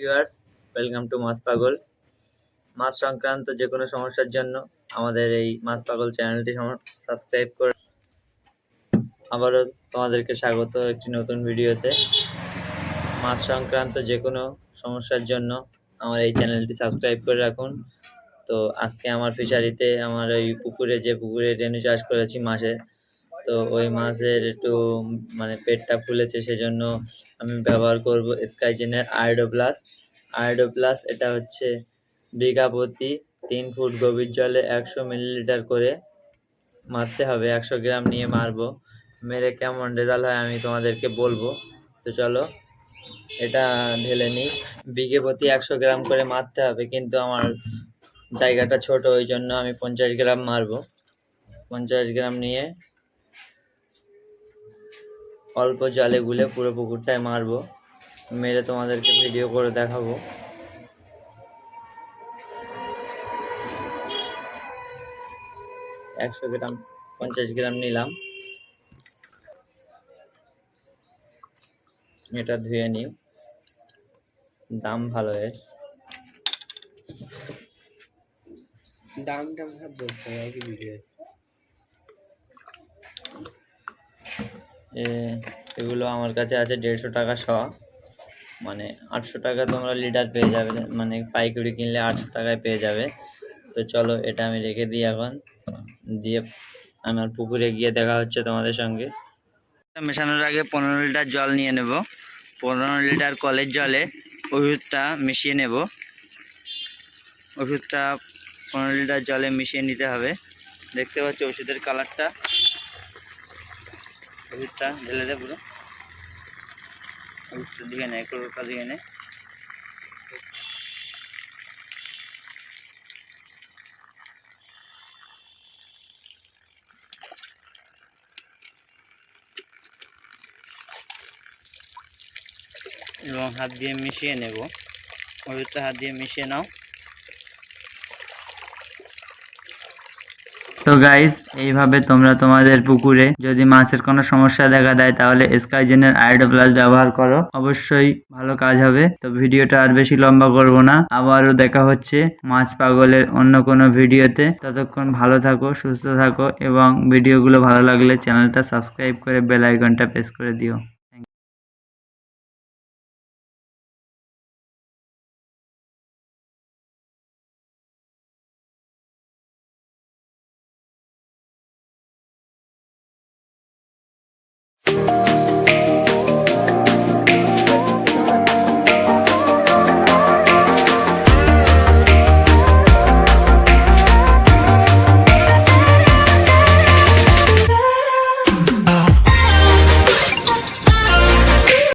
Viewers welcome to মাছ পাগল মাছ সংক্রান্ত যে কোনো সমস্যার জন্য আমাদের এই মাছ পাগল চ্যানেলটি সাবস্ক্রাইব করে আবারও তোমাদেরকে স্বাগত একটি নতুন ভিডিওতে মাছ সংক্রান্ত যে কোনো সমস্যার জন্য আমার এই চ্যানেলটি সাবস্ক্রাইব করে রাখুন। তো আজকে আমার ফিশারিতে আমার ওই পুকুরে, যে পুকুরে রেনু চাষ করেছি মাছের তো ওই মাছের একটু মানে পেটটা ফুলেছে সেজন্য আমি ব্যবহার করব স্কাইজেনের আয়োডো প্লাস প্লাস এটা হচ্ছে বিঘা প্রতি তিন ফুট গভীর জলে একশো মিলিলিটার করে মারতে হবে, একশো গ্রাম নিয়ে মারবো। মেরে কেমন রেজাল্ট হয় আমি তোমাদেরকে বলব। তো চলো, এটা ঢেলে নিই। বিঘে প্রতি একশো গ্রাম করে মারতে হবে, কিন্তু আমার জায়গাটা ছোট, ওই জন্য আমি পঞ্চাশ গ্রাম মারবো। পঞ্চাশ গ্রাম নিয়ে অল্প জলে গুলে পুরো পুকুরটায় মারবো। মেরে তোমাদেরকে ভিডিও করে দেখাবো। একশো গ্রাম, পঞ্চাশ গ্রাম নিলাম। এটা ধুয়ে নিই। দাম ভালো এর। দামটা ভাব বলতে হবে একই ভিডিও এগুলো আমার কাছে আছে দেড়শো টাকা শ। মানে আটশো টাকা তোমরা লিটার পেয়ে যাবে মানে পাইকারি কিনলে আটশো টাকায় পেয়ে যাবে। তো চলো এটা আমি রেখে দিই এখন, দিয়ে আমার পুকুরে গিয়ে দেখা হচ্ছে তোমাদের সঙ্গে। মেশানোর আগে পনেরো লিটার জল নিয়ে নেব। পনেরো লিটার কলের জলে ওষুধটা মিশিয়ে নেব। ওষুধটা পনেরো লিটার জলে মিশিয়ে নিতে হবে। দেখতে পাচ্ছ ওষুধের কালারটা। ওষুধটা ঢেলে দে পুরো। ওষুধটা দিকে নে কোটোটা দিকে নে। এবং হাত দিয়ে মিশিয়ে নেব। ওষুধটা হাত দিয়ে মিশিয়ে নাও। তো গাইস এইভাবে তোমরা তোমাদের পুকুরে যদি মাছের কোনো সমস্যা দেখা দেয়, তাহলে স্কাইজেনের আয়োডো প্লাস ব্যবহার করো। অবশ্যই ভালো কাজ হবে। তো ভিডিওটা আর বেশি লম্বা করব না। আবারও দেখা হচ্ছে মাছ পাগলের অন্য কোনো ভিডিওতে। ততক্ষণ ভালো থাকো, সুস্থ থাকো এবং ভিডিওগুলো ভালো লাগলে চ্যানেলটা সাবস্ক্রাইব করে বেল আইকনটা প্রেস করে দিও।